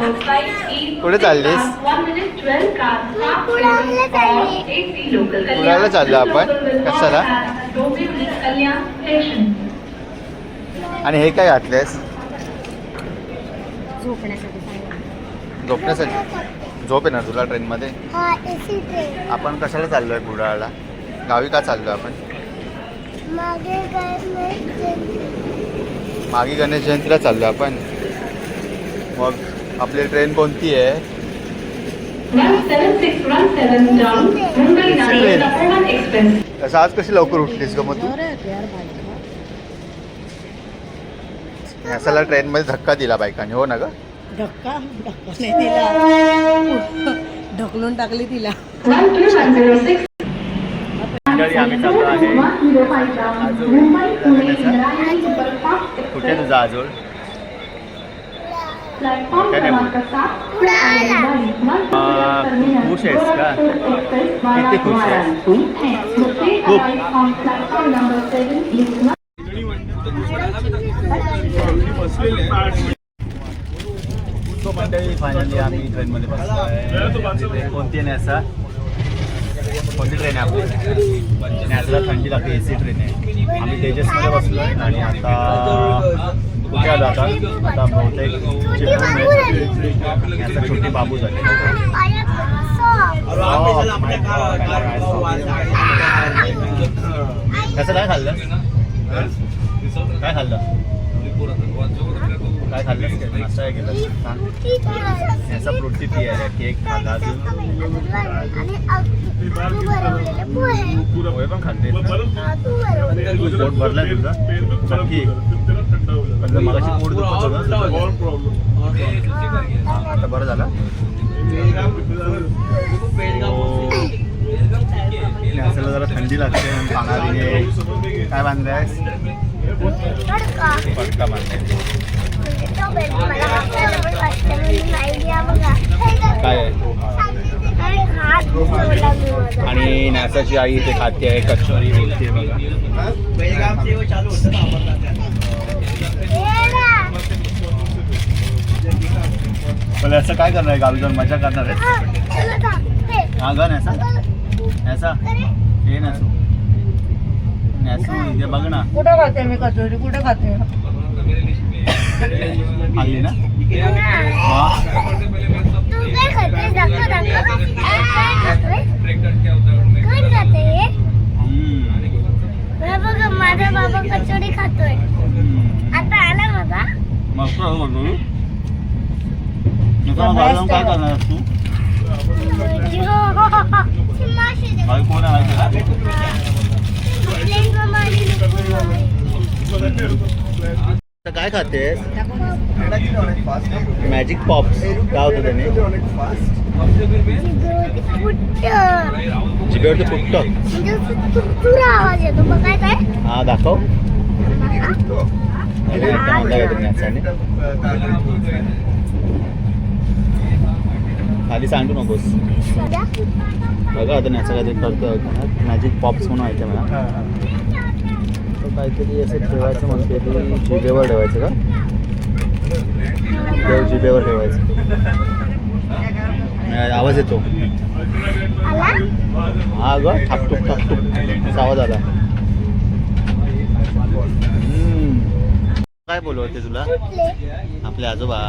number 5A. कुठे चाललीस? One minute 12 cars half कुडाळला चालली. आपण? कशाला? आणि हे काय घातलेस झोपण्यासाठी झोप आहे ना तुला ट्रेनमध्ये हा एसी ट्रेन आपण कशाला चाललोय कुडाळला गावी का चाललोय आपण मागे गणेश जयंतीला चाललो आपण. मग आपली ट्रेन कोणती आहे? तसं आज कशी लवकर उठलीस ग मग तू? न्यासाला ट्रेन मध्ये धक्का दिला बायकाने हो ना ग? धक्का? धक्का नाही तिला ढकलून टाकली तिला. मंडळी आम्ही चाललो आहे 105 down Mumbai Pune Indirayangi Superfast कुठे. तुझा आजोळ? नाही खुश आहेस का? किती खुश आहेस? खूप. मंडळी फायनली आम्ही ट्रेनमध्ये बसलो आहे. कोणती आहे असा? कोणती ट्रेन आहे आपली? नॅसला थंडी लागते ए सी ट्रेन आहे. आम्ही तेजसमध्ये बसलो आहे आणि आता कुठे आलो आता. आता बहुतेक चिपळूण छोटी बाबू झाली. Oh त्याचं काय खाल्लं? काय खाल्लं? काय खाल्लं नाश्ता काय केलं सांग. याचा आहे केक खाल्ला अजून. पोहे पण खाल्ले पोट भरलाय तुझं? नक्की पण मगाशी पोट दुखत होतं ना तुझं. हा, आता बरं झालं? असं जरा थंडी लागते पाण्याने काय बांधलायस? पटका बांधलाय. काय आणि नासाची आई ते खाते आहे कचोरी बोलते बघा. असं काय करणार आहे गावी जाऊन मजा करणार आहे? हा ग नॅसा. नॅसा. हे नॅसू. नॅसू इथे बघ ना. कुठं खाते मी कचोरी? कुठं खाते खाल्ली ना? हा. माझा बाबा खातोय. आता आला माझा मस्त काय करणार तू? कोण आहे काय खाते? मॅजिक पॉप्स काय होतं त्याने? जिभेवरती फुटत. आवाज येतो हा दाखव खाली सांगू नकोस. बघा आता नाचा काहीतरी करतो मॅजिक पॉप्स म्हणून आहे मला. काहीतरी असं ठेवायचं म्हणते ती जिभेवर ठेवायचं का? देव जिभेवर ठेवायचं. आवाज येतो. आला? हा ग ठाकटूक ठाकटूक असा आवाज आला. हम्म. काय बोलवते तुला? आपले आजोबा.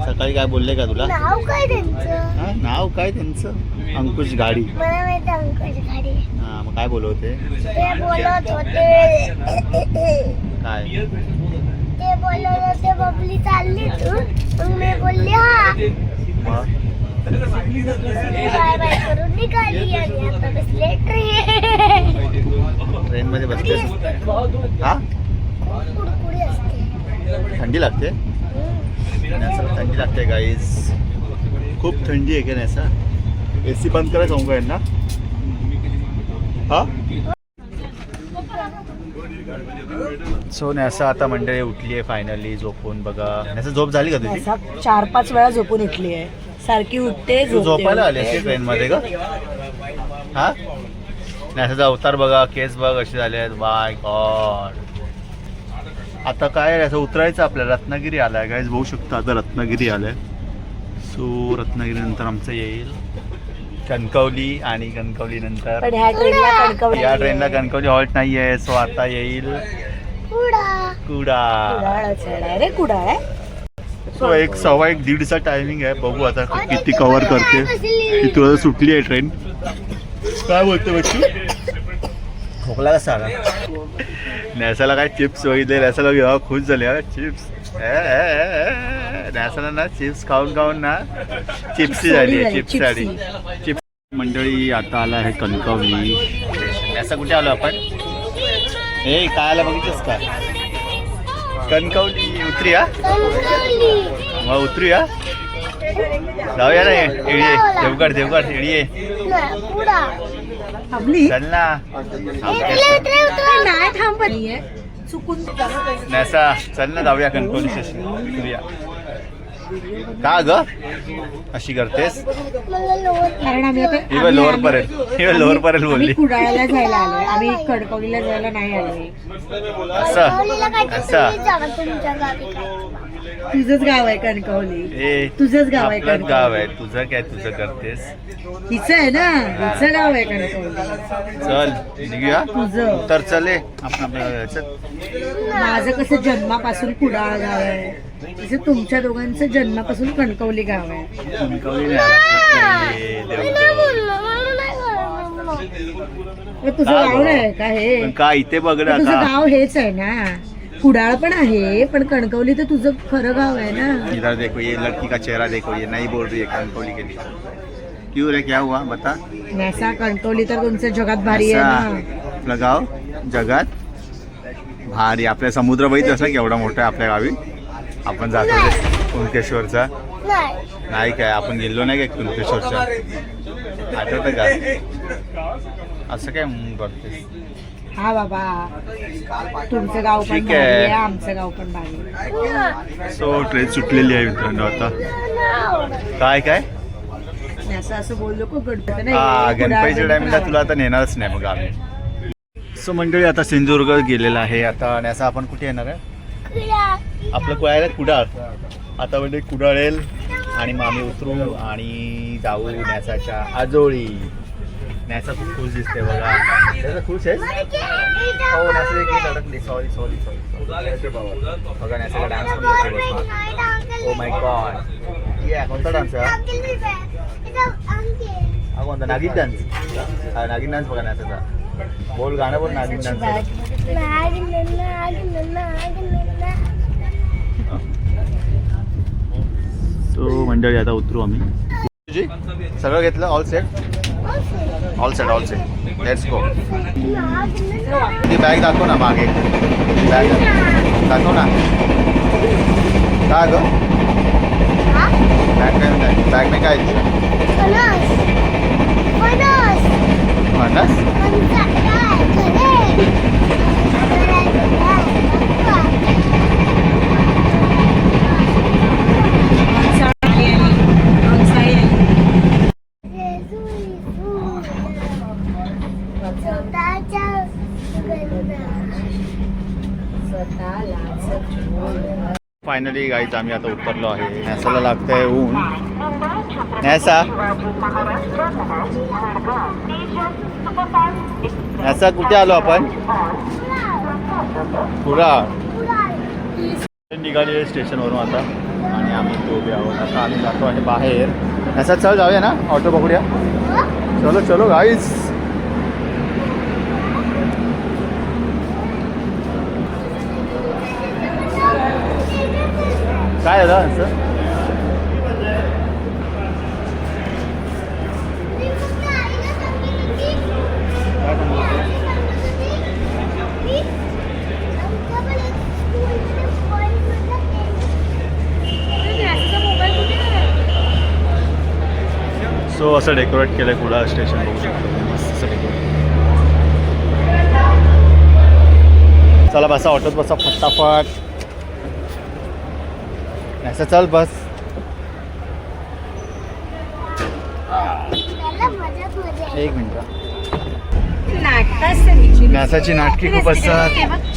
सकाळी काय बोलले का तुला? नाव काय त्यांचं? हा, नाव काय त्यांचं? अंकुश गाडी. मला माहिती अंकुश गाडी. हा मग काय बोलवते? ते बोलत होते. काय? ते बोलत होते बबली चालली तू? मग मी बोलली हा. मग? बाय बाय करून निघाली आणि आता बसले ट्रेन. ट्रेन मध्ये बसतेस हा? कुडकुडी असते. थंडी लागते? थंडी लागते गाईज खूप थंडी आहे का नॅसा ए सी बंद करायचं सांगू यांना? हा? सो नॅसा आता मंडळी उठली आहे फायनली झोपून बघा. नॅसा झोप झाली का तुझी? असा चार पाच वेळा झोपून उठली आहे सारखी उठते तू झोपते, झोपायला आली उठते, अशी ट्रेन मध्ये का हा? नॅसाचा अवतार बघा केस बघ असे झाले आहेत. बाय गॉड आता काय असं उतरायचं आपल्याला. रत्नागिरी आलाय. काय बघू शकतो आता रत्नागिरी आलाय. सो रत्नागिरी नंतर आमचं येईल. कणकवली आणि कणकवली नंतर. पण ह्या ट्रेनला कणकवली या ट्रेनला कणकवली हॉल्ट नाही आहे सो आता येईल. कुडा आहे कुडाळ आहे. सो एक सव्वा एक दीडचा टायमिंग आहे. बघू आता किती कव्हर करते. की तुला सुटली आहे ट्रेन काय बोलते बच्चू? खोकला कसा आला? नॅसाला काय चिप्स बघितले नॅसाला घेवा खुश झाले चिप्स. नॅसाला ना चिप्स खाऊन खाऊन ना चिप्सी झाली आहे चिप्स झाली. चिप्स मंडळी आता आला आहे कणकवली. नॅसा कुठे आलो आपण? हे काय आला बघितलंस का? कणकवली उतरी हा. कणकवली मग उतरूया जाऊया ना एळी देवगड देवगड एळी ये नाही पुढा. थांबली? चल ना. उतरे उतरे उतरे. नाही थांबली चुकून नॅसा चल ना जाऊया कणकवली स्टेशन का ग? अशी करतेस? मला लोट कारण आम्ही आता ही बघ लोअर पर्यंत ही बघ लोअर पर्यंत आम्ही बोलली कुडाळला जायला आलोय. आम्ही कणकवलीला जायला नाही आलोय. असं. असं. काय तुझंच गाव आहे कणकवली. ए तुझंच गाव आहे. गाव आहे. तुझं काय तुझं करतेस? हिचं आहे ना? हिचं गाव आहे कणकवली. चल निघूया? तुझं. तर चले आपण आपल्या याच्यात माझं कसं जन्मापासून कुडाळ गाव आहे. तसं तुमच्या दोघांचं जन्मापासून कणकवली गाव आहे. कणकवली नाही. आला. ए, देवगड. मग तुझं का गाव? नाही का हे? पण का इथे बघ ना तुझं गाव हेच आहे ना. कुडाळ पण आहे पण कणकवली तर तुझं खरं गाव आहे ना. इधर देखो ये लड़की का चेहरा देखो ये नहीं बोल रही है कणकवली के लिए। क्यों रे क्या हुआ बता? नॅसा कणकवली तर तुमचं जगात भारी आहे ना. आपलं गाव जगात भारी आपल्या समुद्र बघितलं असं केवढा मोठा आहे आपल्या गावी? आपण जातो ते कुणकेश्वरचा. नाही नाही काय आपण गेलो नाही काय कुणकेश्वरचा आठवतं का? असं काय म्हणून बघतेस? हा बाबा तुमचं गाव पण ठीक भारी आहे. आहे आमचं गाव पण भारी आहे. सो ट्रेन सुटलेली आहे मित्रांनो आता. काय काय? नॅसा असं बोललो को गणपती हा गणपतीच्या टाइमला. तुला आता नेणारच नाही मग आम्ही. सो मंडळी आता सिंधुदुर्ग गेलेला आहे आता आणि असं आपण कुठे येणार आहे? आपलं कोयाला कुडाळ. आता म्हणजे कुडाळ येईल आणि मग आम्ही उतरू आणि जाऊ न्यासाच्या आजोळी. न्यासा खूप खुश दिसते बघा त्याचा खुश आहेस हो न्यासा एक अडकली सॉरी सॉरी सॉरी बघा न्यासाचा डान्स पण करते ओ माय गॉड ये कोणता डान्स आहे हा कोणता नागिन डान्स हा नागिन डान्स बघा न्यासाचा बोल गाणं बोल नागिन डान्स सो मंडळी आता उतरू आम्ही. सगळं घेतलं all set all set all set let's go ती बॅग दाखव ना मागे. बॅग दाखव. ना. काय ग बॅग काय म्हणताय बॅग में काय फणस माणसाळी फायनली गाईच आम्ही आता उतरलो आहे. नॅसाला लागतंय ऊन. नॅसा नॅसा कुठे आलो आपण? कुडाळ निघाली आहे स्टेशनवरून आता. आणि आम्ही दोघे आहोत. आता आम्ही जातो आहे बाहेर. नॅसा चल जाऊया ना? ऑटो पकडूया. चलो चलो गाईज काय झालं असं? सो असं डेकोरेट केलं आहे कुडाळ स्टेशन बघू शकतो. चला बसा ऑटोत बसा फटाफट. असं चल बस। एक मिनिट. न्यासाची नाटकी खूप असतात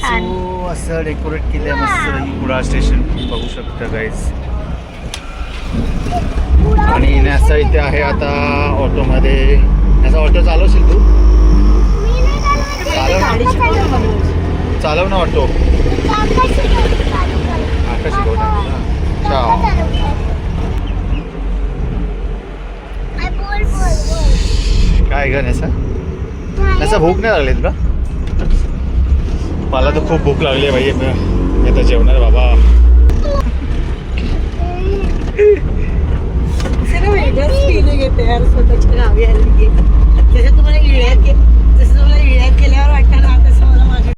छान. सो असं डेकोरेट केलं आहे मस्त कुडाळ स्टेशन बघू शकता गाईज आणि नॅसा इथे आहे आता ऑटोमध्ये. नॅसा ऑटो चालवशील तू? नाही. चालव. चालव ना ऑटो. काका शिकवतो, शिकवणार काका अच्छा काय ग नॅसा? नाही. नॅसा भूक नाही लागली तुला? मला तर खूप भूक लागली आहे भाई मी आता जेवणार बाबा. जसं तुम्हाला इळ्यात गे जसं तुम्हाला इळ्यात गेल्यावर वाटतं ना तसं मला माझ्या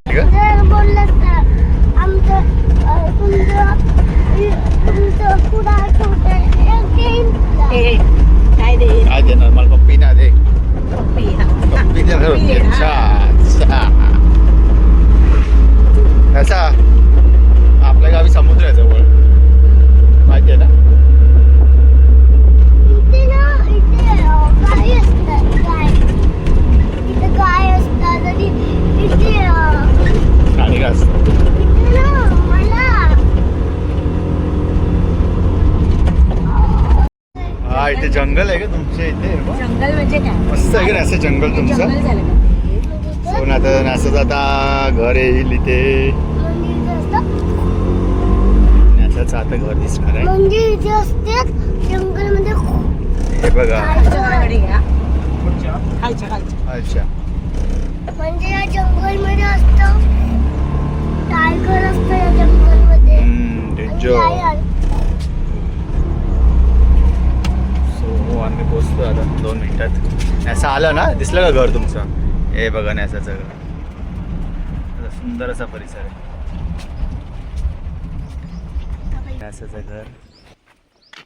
जंगल म्हणजे काय? मस्त आहे का असं जंगल तुमचं? जंगल झालं का? ते? हो ना आता नासाचं आता घर येईल इथे. म्हणजे इथे असतं नासाचं आता घर दिसणार आहे. म्हणजे इथे असते जंगलमध्ये हे बघा. खालच्या घराकडे घ्या खालच्या खालच्या. अच्छा. म्हणजे या जंगलमध्ये असतं. टायगर असतं या जंगलमध्ये. हम्म, आणि डेंजर lion. सो मी पोचतो आता दोन मिनिटात. न्यासा आलं ना दिसलं का घर तुमचं? हे बघा न्यासाचं घर सुंदर असा परिसर आहे. नॅसाचं घर.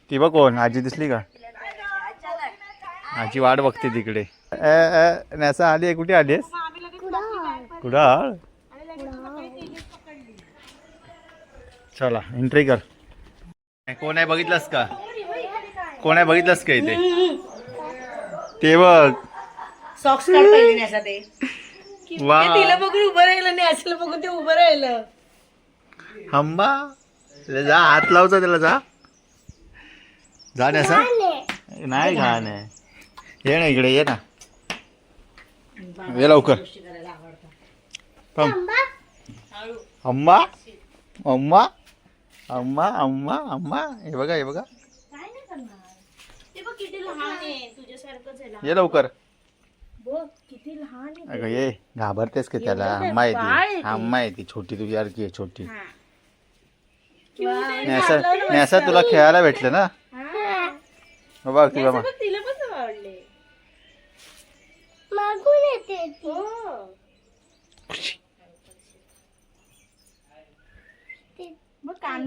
ती बघ कोण? आजी दिसली का? आजी वाट बघते तिकडे. ए, ए, नॅसा आली आहे? कुठे आली आहेस कुडाळ. चला एंट्री कर. कोण आहे? बघितलंस का? कोण आहे बघितलंस का इथे? ते बघ. सॉक्स काढ पहिले नाही असं ते. वा. ते तिला बघून उभं राहिलं नाही असलं बघून ते उभं राहिलं. हंबा त्याला जा हात लावचा त्याला जा. जा ना असं. नाही. नाही घाण. आहे ये ना इकडे ये ना. ये लवकर. थांब. अम्मा अम्मा अम्मा अम्मा अम्मा हे बघा हे बघा. ये लवकर. अगं ये घाबरतेस की त्याला? आहे ती. अम्मा आहे ती छोटी तुझ्यासारखी आहे छोटी. नॅसा नॅसा तुला खेळायला भेटलं ना? हो. बाबा. मागून येते ती.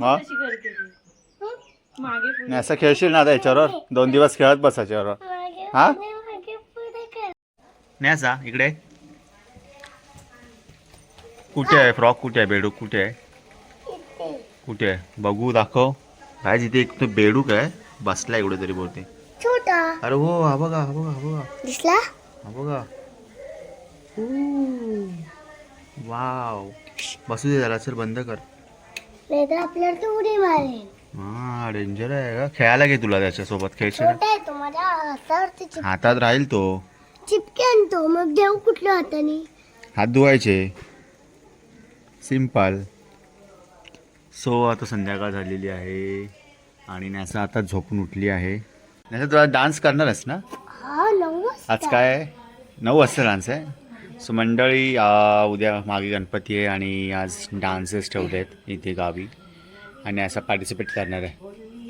हा. नॅसा खेळशील ना आता याच्यावर? दोन दिवस खेळत बस याच्यावर. मागे हा? नॅसा इकडे. कुठे आहे फ्रॉक? कुठे आहे बेडूक? कुठे आहे. कुठे आहे? बघू दाखव. काय तिथे एक तो बेडूक आहे बसला इकडे तरी बोलते छोटा. अरे हो हा बघा हा बघा हा बघा. दिसला? हा बघा. वाव. बसू दे जरा चल बंद कर. नाही तर आपल्याला तो उडी मारेल. हा डेंजर आहे का खेळायला घे तुला त्याच्यासोबत खेळशील ना? छोटा आहे तो माझ्या हातावरती चिप हातात राहील तो. चिपके आणतो मग देऊ कुठल्या हाताने? हात धुवायचे. सिंपल सो आता संध्याकाळ झालेली आहे. आणि नॅसा आता झोपून उठली आहे. नॅसा तुला डान्स करणारच ना? हा नऊ वाजता. आज काय नऊ वाजता डान्स आहे. सो मंडळी आ, उद्या मागे गणपती आहे आणि आज डान्सेस ठेवले आहेत इथे गावी. आणि असं पार्टिसिपेट करणार आहे.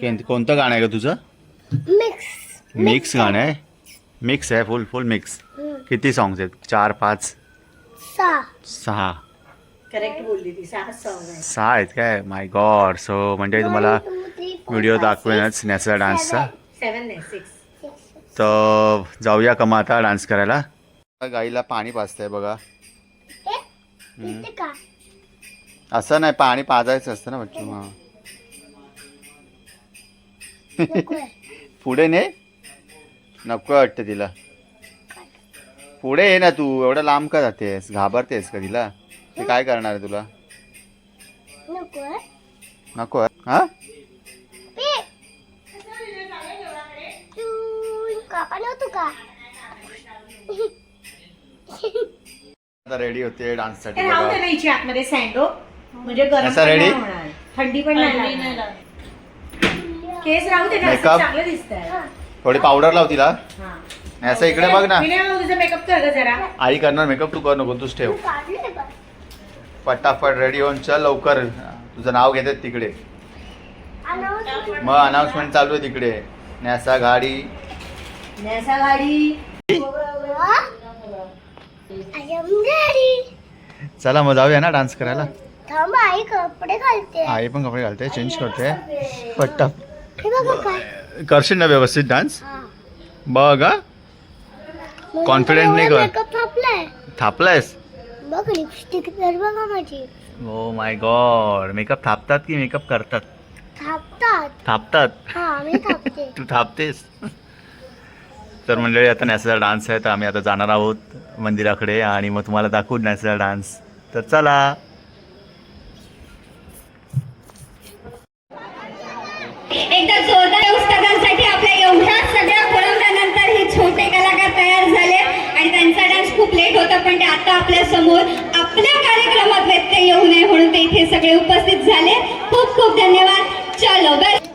कोण- कोणतं गाणं आहे का तुझं? मिक्स मिक्स गाणं आहे. मिक्स आहे फुल फुल मिक्स. किती सॉंग्स आहेत? चार पाच? सहा. सहा. करेक्ट बोलली ती सहा सॉंग आहे सहा आहेत काय? माय गॉड सो मंडळी तुम्हाला व्हिडिओ दाखवेनच नॅसला डान्सचा सेवन नाही सिक्स six, six. तर जाऊया का मग आता डान्स करायला? गाईला पाणी पाजतंय बघा. हे? असं नाही पाणी पाजायचं असतं ना बच्चू हां. पुढे ने? नको वाटतं तिला. पुढे ये ना तू एवढं लांब का जातेस? घाबरतेस का तिला? ते काय करणार आहे तुला? नको. हा? आता रेडी होते हिची आतमध्ये सँडो म्हणजे गरम असा पण ready? नाही होणार. थंडी पण नाही लागणार. केस राहू दे ना असं Makeup? चांगलं दिसतंय. थोडी पावडर लाव तिला. हा. आणि असं इकडे बघ ना. विनय भाऊ, तुझा मेकअप कर ग जरा. आई करणार मेकअप तू कर नको तूच ठेव. पटापट रेडी होऊन चल लवकर. तुझं नाव घेतात तिकडे. मग अनाउन्समेंट चालू आहे तिकडे. नॅसा गाडी. नॅसा गाडी. चला मग जाऊया ना डान्स करायला. थांब आई कपडे घालते. आई पण कपडे घालते चेंज करते. पट्टा हे बघा काय करशील ना व्यवस्थित डान्स. बघ Confident नाही कर. मेकअप थापलाय थापलायस बघ लिपस्टिक तर बघा माझी ओ माय गॉड मेकअप थापतात की मेकअप करतात थापतात थापतात हा मी थापते तू थापतेस तर मंडळी आता नॅसाचा डान्स आहे तर आम्ही आता जाणार आहोत मंदिराकडे आणि मग तुम्हाला दाखवू नॅसाचा डान्स तर चला लेट होतं पण ते आता आपल्यासमोर आपल्या कार्यक्रमात व्यत्यय येऊ नये म्हणून ते इथे सगळे उपस्थित झाले. खूप खूप धन्यवाद. चलो बरं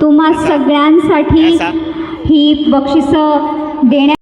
तुम्हा सगळ्यांसाठी? ही बक्षिसं देण्यात